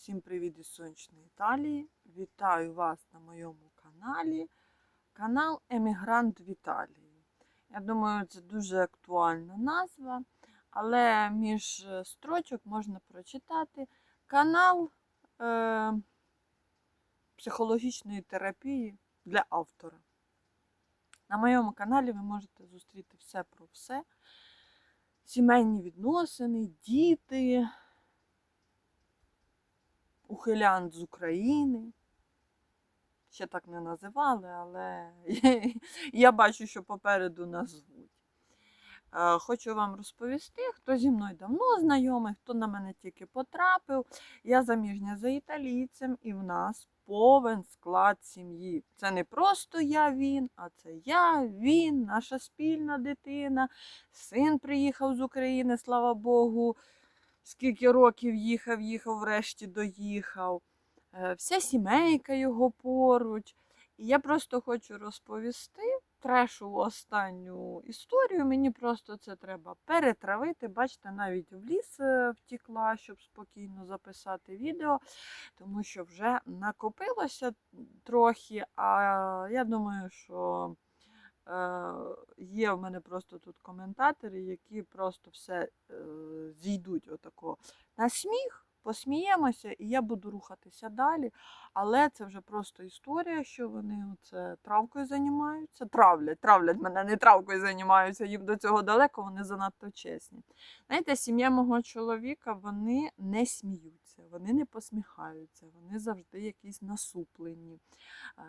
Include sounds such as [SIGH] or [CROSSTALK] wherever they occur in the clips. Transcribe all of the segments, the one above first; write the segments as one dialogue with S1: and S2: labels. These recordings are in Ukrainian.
S1: Всім привіт із сонячної Італії. Вітаю вас на моєму каналі. Канал Емігрант в Італії. Я думаю, це дуже актуальна назва, але між е, строчок можна прочитати канал е, психологічної терапії для автора. На моєму каналі ви можете зустріти все про все. Сімейні відносини, діти, ухилянт з України. Ще так не називали, але [LAUGHS] я бачу, що попереду назвуть. Е, Хочу вам розповісти, хто зі мною давно знайомий, хто на мене тільки потрапив. Я заміжня за італійцем, і в нас повен склад сім'ї. Це не просто я, він, а це я, він, наша спільна дитина. Син приїхав з України, слава Богу. Скільки років їхав, їхав, врешті доїхав. Е, Вся сімейка його поруч. І я просто хочу розповісти трешову останню історію. Мені просто це треба перетравити. Бачите, навіть в ліс е, втікла, щоб спокійно записати відео, тому що вже накопилося трохи. А я думаю, що є в мене просто тут коментатори, які просто все е, зійдуть отако на сміх. Посміємося, і я буду рухатися далі. Але це вже просто історія, що вони оце травкою займаються. Травлять, травлять мене, не травкою займаються, їм до цього далеко, вони занадто чесні. Знаєте, сім'я мого чоловіка, вони не сміються, вони не посміхаються, вони завжди якісь насуплені. Е,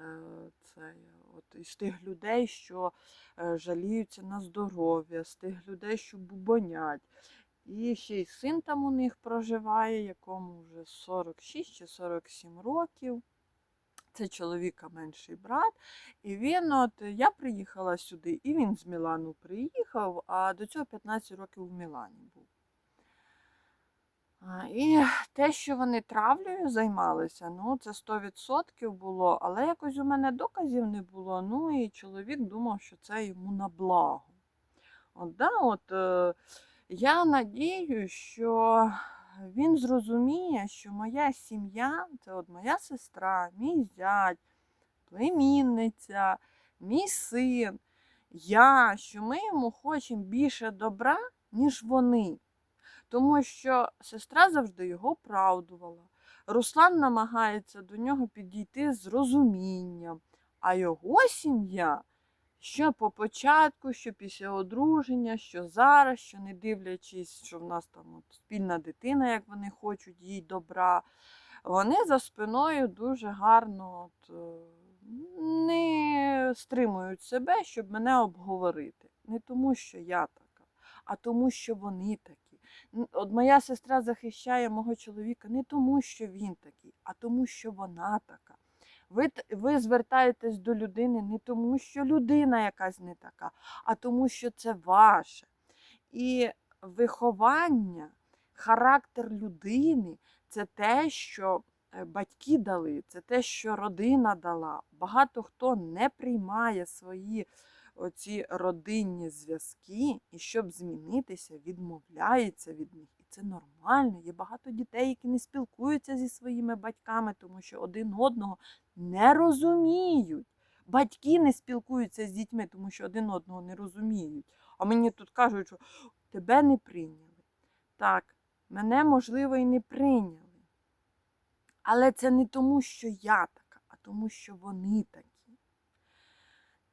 S1: Це от із тих людей, що е, жаліються на здоров'я, з тих людей, що бубонять. І ще й син там у них проживає, якому вже 46 чи 47 років. Це чоловіка менший брат. І він, от я приїхала сюди, і він з Мілану приїхав, а до цього 15 років в Мілані був. І те, що вони травлею займалися, ну це 100% було, але якось у мене доказів не було. Ну і чоловік думав, що це йому на благо. От, да, от, е, я надію, що він зрозуміє, що моя сім'я це от моя сестра, мій зять, племінниця, мій син, я, що ми йому хочемо більше добра, ніж вони. Тому що сестра завжди його оправдувала. Руслан намагається до нього підійти з розумінням, а його сім'я що по початку, що після одруження, що зараз, що не дивлячись, що в нас там от спільна дитина, як вони хочуть їй добра, вони за спиною дуже гарно от, е, не стримують себе, щоб мене обговорити. Не тому, що я така, а тому, що вони такі. От моя сестра захищає мого чоловіка не тому, що він такий, а тому, що вона така. Ви, ви звертаєтесь до людини не тому, що людина якась не така, а тому, що це ваше. І виховання, характер людини це те, що е, батьки дали, це те, що родина дала. Багато хто не приймає свої оці родинні зв'язки, і щоб змінитися, відмовляється від них. Це нормально. Є багато дітей, які не спілкуються зі своїми батьками, тому що один одного не розуміють. Батьки не спілкуються з дітьми, тому що один одного не розуміють. А мені тут кажуть, що тебе не прийняли. Так, мене, можливо, і не прийняли. Але це не тому, що я така, а тому, що вони такі.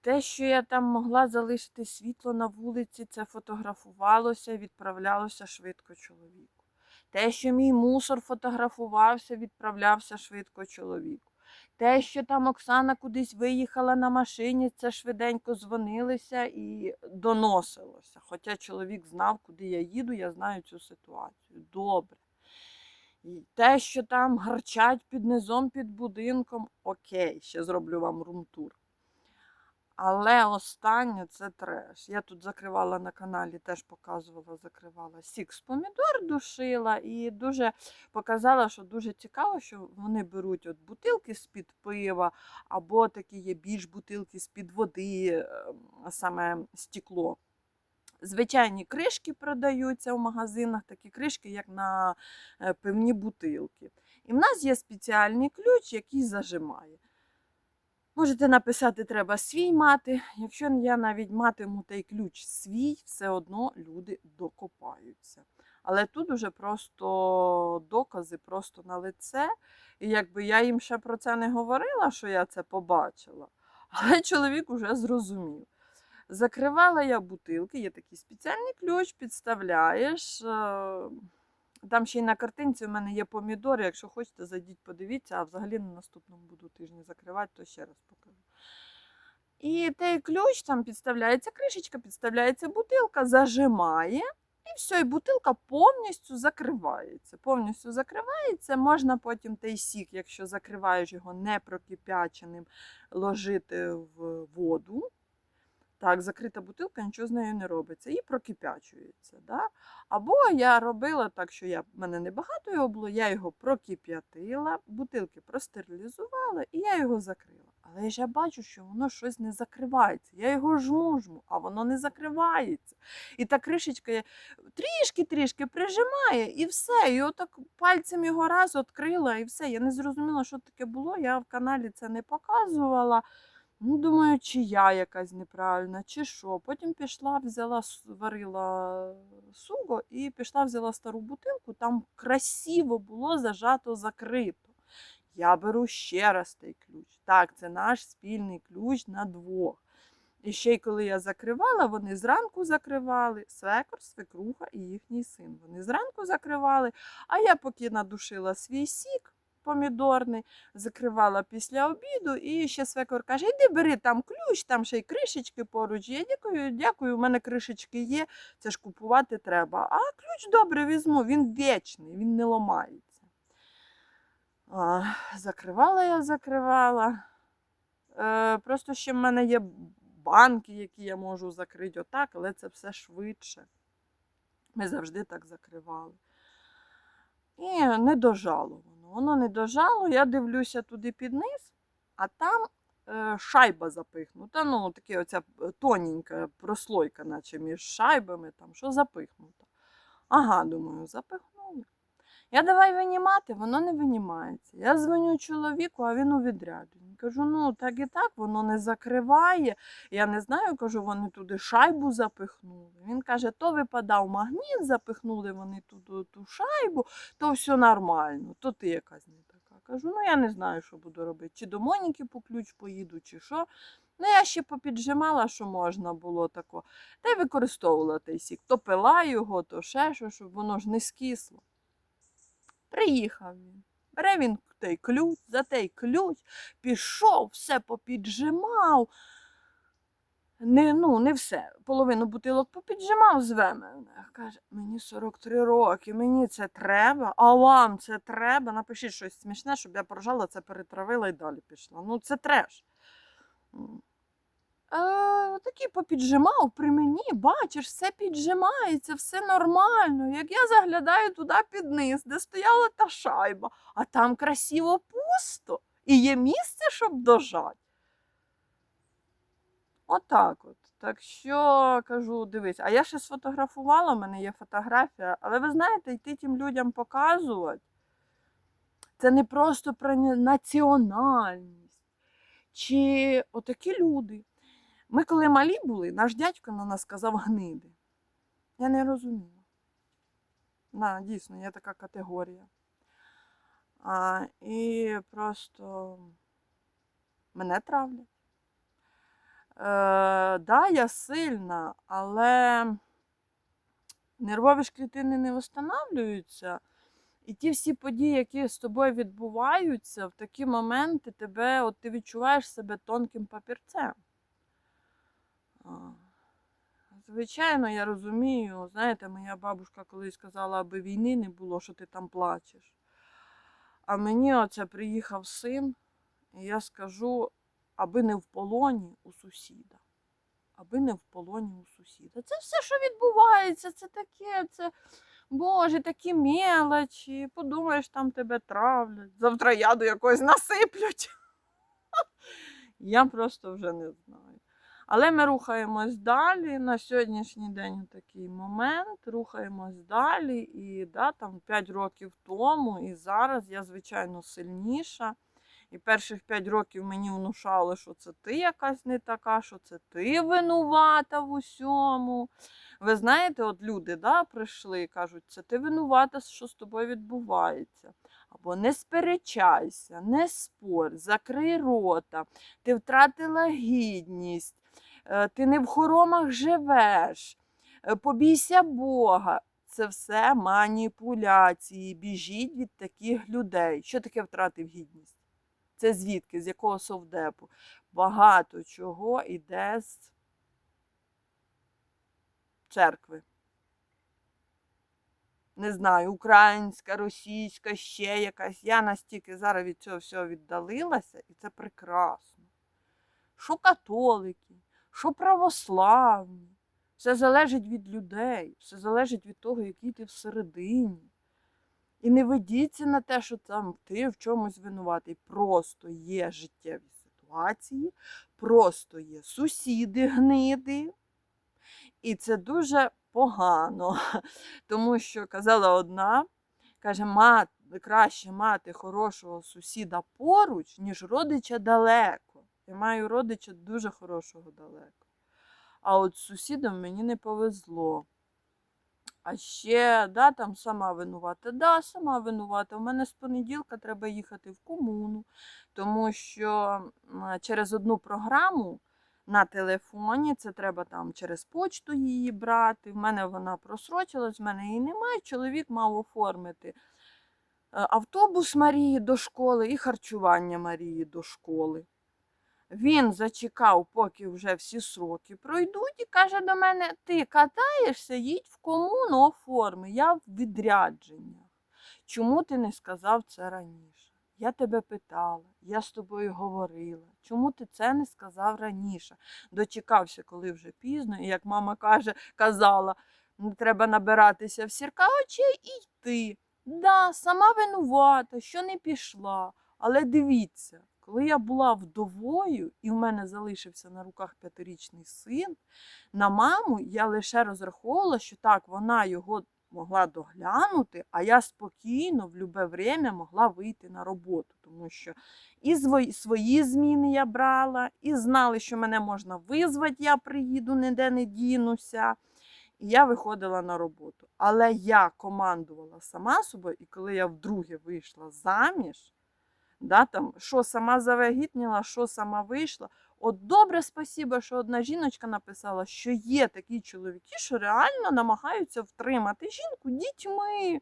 S1: Те, що я там могла залишити світло на вулиці, це фотографувалося відправлялося швидко чоловіку. Те, що мій мусор фотографувався, відправлявся швидко чоловіку. Те, що там Оксана кудись виїхала на машині, це швиденько дзвонилися і доносилося. Хоча чоловік знав, куди я їду, я знаю цю ситуацію. Добре. І те, що там гарчать під низом, під будинком, окей, ще зроблю вам румтур. Але останнє це треш. Я тут закривала на каналі, теж показувала, закривала сік з помідор, душила і дуже показала, що дуже цікаво, що вони беруть от бутилки з-під пива, або такі є більш бутилки з-під води, е, саме стекло. Звичайні кришки продаються в магазинах, такі кришки, як на е, пивні бутилки. І в нас є спеціальний ключ, який зажимає. Можете написати, треба свій мати. Якщо я навіть матиму той ключ свій, все одно люди докопаються. Але тут уже просто докази просто на лице. І якби я їм ще про це не говорила, що я це побачила, [LAUGHS] але чоловік уже зрозумів. Закривала я бутилки, є такий спеціальний ключ, підставляєш. Там ще й на картинці у мене є помідори. Якщо хочете, зайдіть, подивіться, а взагалі на наступному буду тижні закривати, то ще раз покажу. І той ключ там підставляється кришечка, підставляється бутилка, зажимає, і все, і бутилка повністю закривається. Повністю закривається. Можна потім той сік, якщо закриваєш його не прокипяченим, ложити в воду. Так, закрита бутилка, нічого з нею не робиться. І прокипячується. Да? Або я робила так, що я, в мене небагато його було, я його прокип'ятила, бутилки простерилізувала і я його закрила. Але ж я бачу, що воно щось не закривається. Я його жму, жму, а воно не закривається. І та кришечка трішки-трішки прижимає, і все. І отак пальцем його раз відкрила, і все. Я не зрозуміла, що таке було. Я в каналі це не показувала. Ну, думаю, чи я якась неправильна, чи що. Потім пішла, взяла, варила суго і пішла, взяла стару бутилку, там красиво було зажато закрито. Я беру ще раз той ключ. Так, це наш спільний ключ на двох. І ще й коли я закривала, вони зранку закривали свекор, свекруха і їхній син. Вони зранку закривали, а я поки надушила свій сік помідорний, закривала після обіду, і ще свекор каже: іди бери там ключ, там ще й кришечки поруч. Я дякую, дякую, у мене кришечки є, це ж купувати треба. А ключ добре візьму, він вічний, він не ламається. А, закривала я, закривала. Е, просто ще в мене є банки, які я можу закрити отак, але це все швидше. Ми завжди так закривали. І не дожало воно. Не дожало. Я дивлюся туди під низ, а там е, шайба запихнута. Ну, таке оця е, тоненька прослойка, наче між шайбами, там, що запихнуто. Ага, думаю, запихнули. Я давай винімати, воно не винімається. Я дзвоню чоловіку, а він у відрядженні. Кажу, ну так і так, воно не закриває. Я не знаю, кажу, вони туди шайбу запихнули. Він каже, то випадав магніт, запихнули вони туди ту шайбу, то все нормально, то ти якась не така. Кажу, ну я не знаю, що буду робити. Чи до Моніки по ключ поїду, чи що. Ну, я ще попіджимала, що можна було тако. Та й використовувала той сік. То пила його, то ще що, щоб воно ж не скисло. Приїхав він. Бере він той ключ, за той ключ, пішов, все попіджимав. Не, ну, не все. Половину бутилок попіджимав, з мене. Каже, мені 43 роки, мені це треба, а вам це треба. Напишіть щось смішне, щоб я поржала, це перетравила і далі пішла. Ну, це треш. Е, такий попіджимав при мені, бачиш, все піджимається, все нормально. Як я заглядаю туди під низ, де стояла та шайба, а там красиво пусто і є місце, щоб дожати. Отак от. Так що кажу, дивись, а я ще сфотографувала, в мене є фотографія, але ви знаєте, йти тим людям показувати. Це не просто про національність. Чи отакі люди. Ми, коли малі були, наш дядько на нас сказав гниди. Я не розуміла. На, дійсно, є така категорія. А, і просто мене травлять. Е, да, я сильна, але нервові ж клітини не встановлюються. І ті всі події, які з тобою відбуваються, в такі моменти тебе, от ти відчуваєш себе тонким папірцем. Звичайно, я розумію. Знаєте, моя бабушка колись сказала, аби війни не було, що ти там плачеш. А мені оце приїхав син, і я скажу, аби не в полоні у сусіда. Аби не в полоні у сусіда. Це все, що відбувається, це таке, це. Боже, такі мелочі, подумаєш, там тебе травлять. Завтра яду якось насиплють. [LAUGHS] Я просто вже не знаю. Але ми рухаємось далі. На сьогоднішній день такий момент. Рухаємось далі. І да, там 5 років тому, і зараз я, звичайно, сильніша. І перших 5 років мені внушали, що це ти якась не така, що це ти винувата в усьому. Ви знаєте, от люди да, прийшли і кажуть, це ти винувата, що з тобою відбувається. Або не сперечайся, не спор, закрий рота, ти втратила гідність, ти не в хоромах живеш, е, побійся Бога. Це все маніпуляції. Біжіть від таких людей. Що таке втратив гідність? Це звідки? З якого совдепу? Багато чого йде з церкви. Не знаю, українська, російська, ще якась. Я настільки зараз від цього всього віддалилася, і це прекрасно. Що католики, що православні. Все залежить від людей, все залежить від того, який ти всередині. І не ведіться на те, що там ти в чомусь винуватий. Просто є життєві ситуації, просто є сусіди, гниди. І це дуже погано, тому що казала одна, каже, краще мати хорошого сусіда поруч, ніж родича далеко. Я маю родича дуже хорошого далеко. А от з сусідом мені не повезло. А ще, да, там сама винувата. Да, сама винувата. У мене з понеділка треба їхати в комуну, тому що через одну програму на телефоні, це треба там через почту її брати. В мене вона просрочилась, в мене її немає. Чоловік мав оформити е, автобус Марії до школи і харчування Марії до школи. Він зачекав, поки вже всі сроки пройдуть, і каже до мене: ти катаєшся, їдь в комуну оформи, я в відрядженнях. Чому ти не сказав це раніше? Я тебе питала, я з тобою говорила. Чому ти це не сказав раніше? Дочекався, коли вже пізно, і як мама каже, казала, треба набиратися в сірка очей і йти. Да, сама винувата, що не пішла. Але дивіться, коли я була вдовою і в мене залишився на руках п'ятирічний син, на маму я лише розраховувала, що так, вона його могла доглянути, а я спокійно в любе время могла вийти на роботу, тому що і свої, зміни я брала, і знали, що мене можна визвати, я приїду, ніде не дінуся. І я виходила на роботу. Але я командувала сама собою, і коли я вдруге вийшла заміж, да, там, що сама завагітніла, що сама вийшла. От добре, спасіба, що одна жіночка написала, що є такі чоловіки, що реально намагаються втримати жінку дітьми.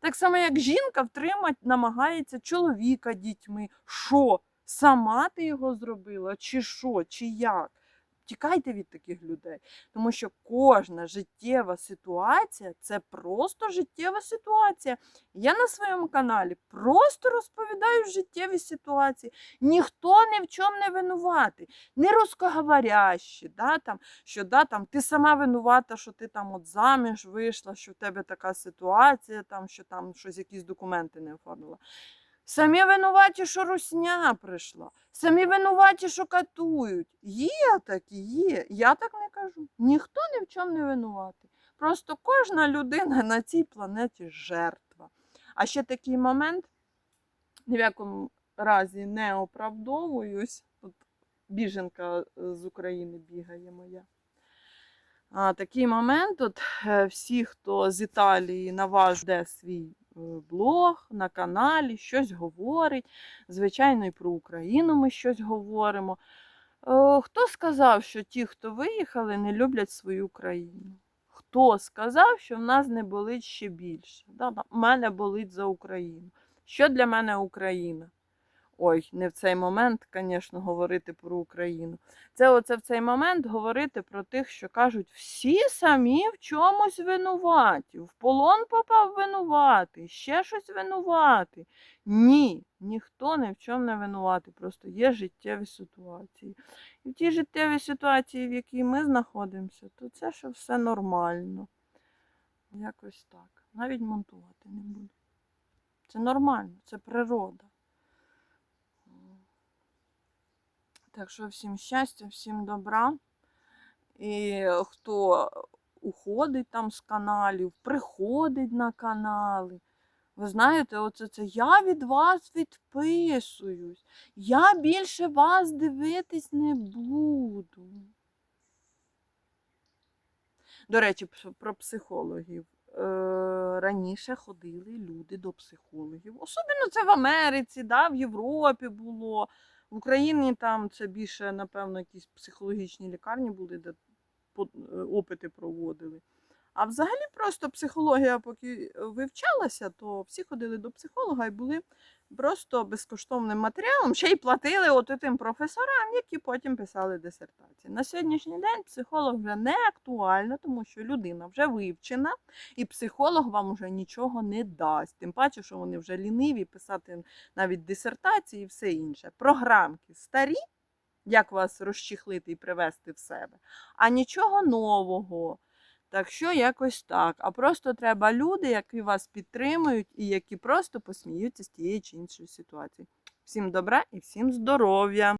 S1: Так само, як жінка втримати намагається чоловіка дітьми. Що? Сама ти його зробила, чи що, чи як? Тікайте від таких людей, тому що кожна життєва ситуація це просто життєва ситуація. Я на своєму каналі просто розповідаю життєві ситуації. Ніхто ні в чому не винуватий, не русскоговорящі, да, там, що да, там, ти сама винувата, що ти там от заміж вийшла, що в тебе така ситуація, там, що там щось, якісь документи не оформила. Самі винуваті, що русня прийшла, самі винуваті, що катують. Є такі, є. Я так не кажу. Ніхто ні в чому не винуватий. Просто кожна людина на цій планеті жертва. А ще такий момент, ні в якому разі не оправдовуюсь. Тут біженка з України бігає моя. А, такий момент, от е, всі, хто з Італії наважує свій е, блог на каналі, щось говорить. Звичайно, і про Україну ми щось говоримо. Е, Хто сказав, що ті, хто виїхали, не люблять свою країну? Хто сказав, що в нас не болить ще більше? Да, мене болить за Україну. Що для мене Україна? Ой, не в цей момент, звісно, говорити про Україну. Це оце в цей момент говорити про тих, що кажуть, всі самі в чомусь винуваті, в полон попав винуватий, ще щось винуватий. Ні, ніхто ні в чому не винуватий, просто є життєві ситуації. І в тій життєвій ситуації, в якій ми знаходимося, то це ще все нормально. Якось так. Навіть монтувати не буду. Це нормально, це природа. Так що всім щастя, всім добра. І хто уходить там з каналів, приходить на канали. Ви знаєте, оце це я від вас відписуюсь. Я більше вас дивитись не буду. До речі, про психологів. Е, раніше ходили люди до психологів. Особливо це в Америці, да, в Європі було. В Україні там це більше, напевно, якісь психологічні лікарні були, де е, опити проводили. А взагалі просто психологія, поки вивчалася, то всі ходили до психолога і були просто безкоштовним матеріалом, ще й платили от тим професорам, які потім писали дисертації. На сьогоднішній день психолог вже не актуально, тому що людина вже вивчена, і психолог вам вже нічого не дасть. Тим паче, що вони вже ліниві писати навіть дисертації і все інше. Програмки старі, як вас розчехлити і привести в себе, а нічого нового. Так що якось так. А просто треба люди, які вас підтримують і які просто посміються з тієї чи іншої ситуації. Всім добра і всім здоров'я!